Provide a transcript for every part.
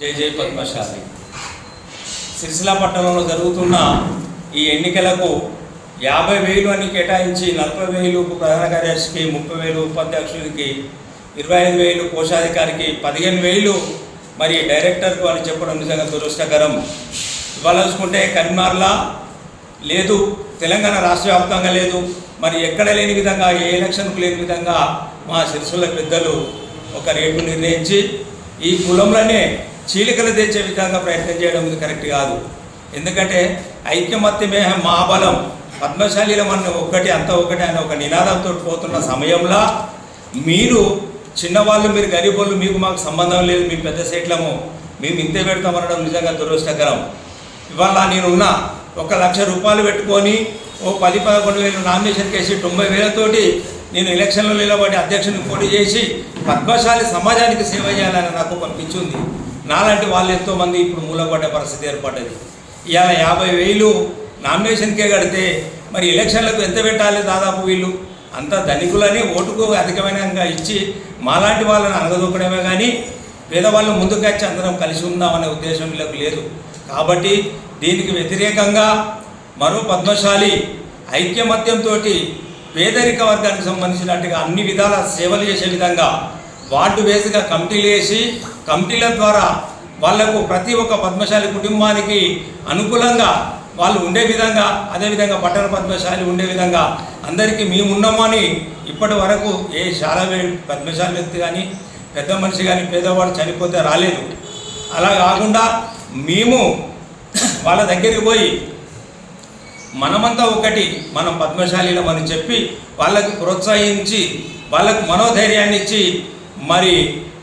జై జై పద్మశాలి. సిరిసిల్ల పట్టణంలో జరుగుతున్న ఈ ఎన్నికలకు యాభై వేలు అని కేటాయించి నలభై వేలు ప్రధాన కార్యదర్శికి ముప్పై వేలు ఉపాధ్యక్షుడికి ఇరవై ఐదు వేలు కోశాధికారికి పదిహేను వేలు మరి డైరెక్టర్కు అని చెప్పడం నిజంగా దురదృష్టకరం. ఇవాళ చూసుకుంటే కరీంనగర్లా లేదు తెలంగాణ రాష్ట్ర వ్యాప్తంగా లేదు. మరి ఎక్కడ లేని విధంగా ఏ ఎలక్షన్కు లేని విధంగా మా సిరిసిల్ల పెద్దలు ఒక రేటు నిర్ణయించి ఈ కులంలోనే చీలికలు తెచ్చే విధంగా ప్రయత్నం చేయడం ఇది కరెక్ట్ కాదు. ఎందుకంటే ఐక్యమత్యమే మహాబలం పద్మశాలిలో మన ఒక్కటి అంత ఒకటి అనే ఒక నినాదంతో పోతున్న సమయంలో మీరు చిన్నవాళ్ళు మీరు గరీబోళ్ళు మీకు మాకు సంబంధం లేదు మీ పెద్ద సీట్లము మేము ఇంతే పెడతామనడం నిజంగా దురదృష్టకరం. ఇవాళ నేనున్న ఒక లక్ష రూపాయలు పెట్టుకొని ఓ పది పదకొండు వేలు నామినేషన్ కేసి తొంభై వేలతోటి నేను ఎలక్షన్లో నిలబడి అధ్యక్షుని పోటీ చేసి పద్మశాలి సమాజానికి సేవ చేయాలని నాకు పంపించింది నాలాంటి వాళ్ళు ఎంతోమంది ఇప్పుడు మూలపడ్డ పరిస్థితి ఏర్పడ్డది. ఇవాళ యాభై వేలు నామినేషన్కే కడితే మరి ఎలక్షన్లకు ఎంత పెట్టాలి దాదాపు వీళ్ళు? అంత ధనికులని ఓటుకు అధికమైన ఇచ్చి మాలాంటి వాళ్ళని అనగదొక్కడమే కానీ పేదవాళ్ళు ముందుకు వచ్చి అందరం కలిసి ఉందామనే ఉద్దేశం వీళ్ళకు లేదు. కాబట్టి దీనికి వ్యతిరేకంగా మరో పద్మశాలి ఐక్యమత్యంతో పేదరిక వర్గానికి సంబంధించినట్టుగా అన్ని విధాల సేవలు చేసే విధంగా వార్డు వేసుగా కమిటీలు వేసి కమిటీల ద్వారా వాళ్ళకు ప్రతి ఒక్క పద్మశాలి కుటుంబానికి అనుకూలంగా వాళ్ళు ఉండే విధంగా అదేవిధంగా పట్టణ పద్మశాలి ఉండే విధంగా అందరికీ మేము ఉన్నామని ఇప్పటి వరకు ఏ చాలా పద్మశాలి వ్యక్తి కానీ పెద్ద మనిషి కానీ పేదవాడు చనిపోతే రాలేదు. అలా కాకుండా మేము వాళ్ళ దగ్గరికి పోయి మనమంతా ఒకటి మనం పద్మశాలిలం అని చెప్పి వాళ్ళకి ప్రోత్సహించి వాళ్ళకు మనోధైర్యాన్ని ఇచ్చి మరి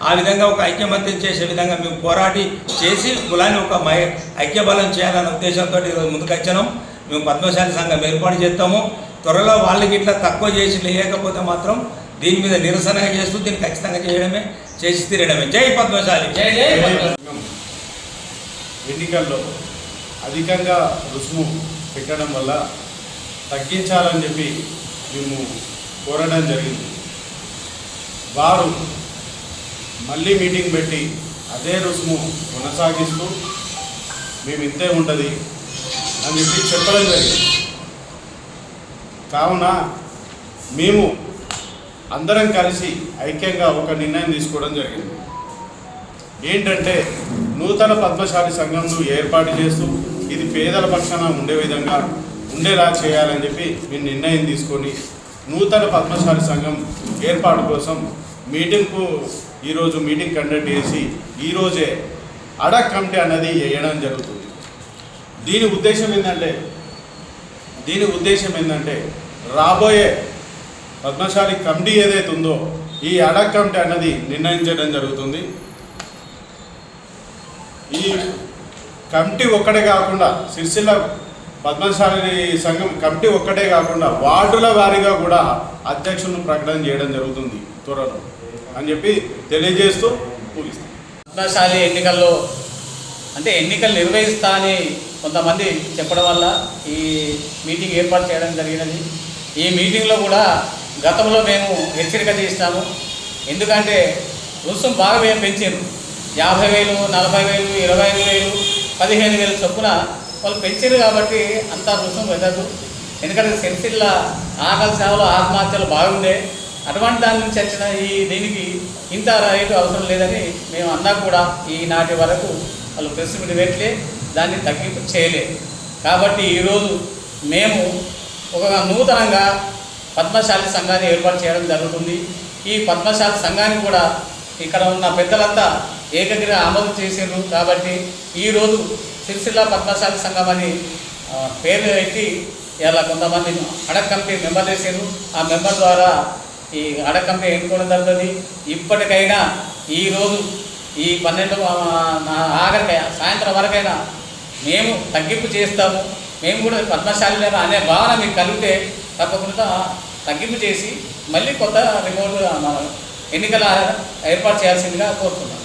ఆ విధంగా ఒక ఐక్యమత్యం చేసే విధంగా మేము పోరాటి చేసి కులాన్ని ఒక మై ఐక్యబలం చేయాలనే ఉద్దేశంతో ఈరోజు ముందుకొచ్చాము మేము పద్మశాలి సంఘం ఏర్పాటు చేస్తాము. త్వరలో వాళ్ళకి ఇట్లా తక్కువ చేసి లేకపోతే మాత్రం దీని మీద నిరసన చేస్తూ దీన్ని ఖచ్చితంగా చేయడమే చేసి తీరడమే. జై పద్మశాలి. జై జై పద్మశాలి. సంఘం ఎన్నికల్లో అధికంగా రుసుము పెట్టడం వల్ల తగ్గించాలని చెప్పి మేము కోరడం జరిగింది. వారు మళ్ళీ మీటింగ్ పెట్టి అదే రుసుము కొనసాగిస్తూ మేము ఇంతే ఉంటుంది అని చెప్పి చెప్పడం జరిగింది. కావున మేము అందరం కలిసి ఐక్యంగా ఒక నిర్ణయం తీసుకోవడం జరిగింది. ఏంటంటే నూతన పద్మశాలి సంఘంను ఏర్పాటు చేస్తూ ఇది పేదల పక్షాన ఉండే విధంగా ఉండేలా చేయాలని చెప్పి మేము నిర్ణయం తీసుకొని నూతన పద్మశాలి సంఘం ఏర్పాటు కోసం మీటింగ్కు ఈరోజు మీటింగ్ కండక్ట్ చేసి ఈరోజే అడక్ కమిటీ అన్నది వేయడం జరుగుతుంది. దీని ఉద్దేశం ఏంటంటే దీని ఉద్దేశం ఏంటంటే రాబోయే పద్మశాలి కమిటీ ఏదైతే ఉందో ఈ అడక్ కమిటీ అన్నది నిర్ణయించడం జరుగుతుంది. ఈ కమిటీ ఒక్కటే కాకుండా సిరిసిల్ల పద్మశాలి సంఘం కమిటీ ఒక్కటే కాకుండా వార్డుల వారీగా కూడా అధ్యక్షులను ప్రకటన చేయడం జరుగుతుంది త్వరలో. అని చెప్పి తెలియజేస్తూ ముగిస్తాం ఎన్నికల్లో అంటే ఎన్నికలు నిర్వహిస్తా అని కొంతమంది చెప్పడం వల్ల ఈ మీటింగ్ ఏర్పాటు చేయడం జరిగినది. ఈ మీటింగ్లో కూడా గతంలో మేము హెచ్చరిక చేస్తాము ఎందుకంటే రుసుం బాగా మేము పెంచారు. యాభై వేలు నలభై వేలు ఇరవై ఐదు వేలు పదిహేను వేలు చొప్పున వాళ్ళు పెంచారు కాబట్టి అంత రుసుం వెళ్ళదు ఎందుకంటే సెన్సిల్ల ఆకలి సేవలు ఆత్మహత్యలు బాగుండే. అటువంటి దాని నుంచి వచ్చిన ఈ దీనికి ఇంత రేటు అవసరం లేదని మేము అన్నా కూడా ఈనాటి వరకు వాళ్ళు ప్రెస్ మీట్ పెట్టలే దాన్ని తగ్గింపు చేయలే. కాబట్టి ఈరోజు మేము ఒక నూతనంగా పద్మశాలి సంఘాన్ని ఏర్పాటు చేయడం జరుగుతుంది. ఈ పద్మశాలి సంఘాన్ని కూడా ఇక్కడ ఉన్న పెద్దలంతా ఏకగ్ర ఆమోదం చేసారు కాబట్టి ఈరోజు సిరిసిల్ల పద్మశాలి సంఘం అని పేరు పెట్టి ఇలా కొంతమంది అడక్ కమిటీ మెంబర్ చేశారు ఆ మెంబర్ ద్వారా ఈ అడకంప ఎన్నుకోవడం జరుగుతుంది ఇప్పటికైనా ఈరోజు ఈ పన్నెండు ఆ, సాయంత్రం వరకైనా మేము తగ్గింపు చేస్తాము. మేము కూడా పద్మశాలి అనే భావన మీకు కలిగితే తప్పకుండా తగ్గింపు చేసి మళ్ళీ కొత్త రిమోట్ మన ఎన్నికల ఏర్పాటు చేయాల్సిందిగా కోరుతున్నాం